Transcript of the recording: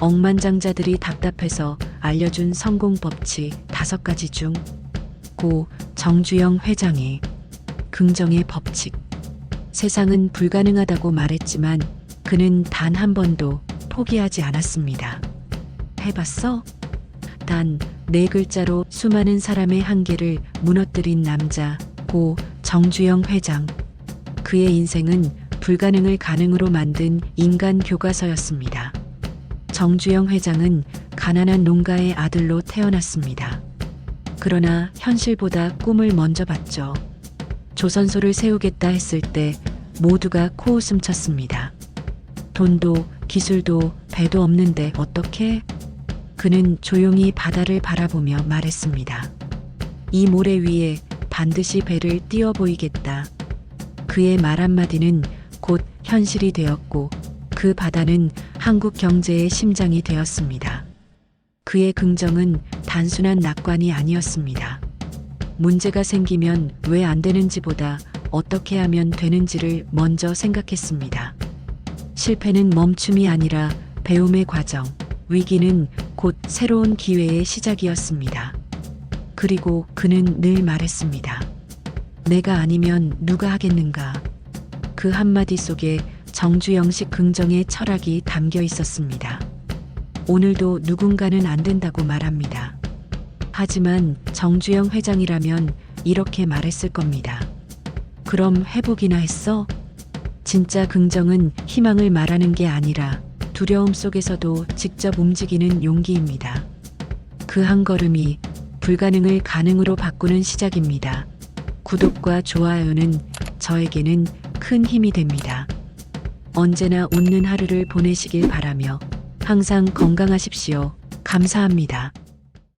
억만장자들이 답답해서 알려준 성공 법칙 다섯 가지 중 고 정주영 회장의 긍정의 법칙. 세상은 불가능하다고 말했지만 그는 단 한 번도 포기하지 않았습니다. 해봤어? 단 네 글자로 수많은 사람의 한계를 무너뜨린 남자 고 정주영 회장. 그의 인생은 불가능을 가능으로 만든 인간 교과서였습니다. 정주영 회장은 가난한 농가의 아들로 태어났습니다. 그러나 현실보다 꿈을 먼저 봤죠. 조선소를 세우겠다 했을 때 모두가 코웃음 쳤습니다. 돈도 기술도 배도 없는데 어떻게? 그는 조용히 바다를 바라보며 말했습니다. 이 모래 위에 반드시 배를 띄워 보이겠다. 그의 말 한마디는 곧 현실이 되었고 그 바다는 한국 경제의 심장이 되었습니다. 그의 긍정은 단순한 낙관이 아니었습니다. 문제가 생기면 왜 안 되는지보다 어떻게 하면 되는지를 먼저 생각했습니다. 실패는 멈춤이 아니라 배움의 과정, 위기는 곧 새로운 기회의 시작이었습니다. 그리고 그는 늘 말했습니다. 내가 아니면 누가 하겠는가. 그 한마디 속에 정주영식 긍정의 철학이 담겨 있었습니다. 오늘도 누군가는 안 된다고 말합니다. 하지만 정주영 회장이라면 이렇게 말했을 겁니다. 그럼 회복이나 했어? 진짜 긍정은 희망을 말하는 게 아니라 두려움 속에서도 직접 움직이는 용기입니다. 그 한 걸음이 불가능을 가능으로 바꾸는 시작입니다. 구독과 좋아요는 저에게는 큰 힘이 됩니다. 언제나 웃는 하루를 보내시길 바라며 항상 건강하십시오. 감사합니다.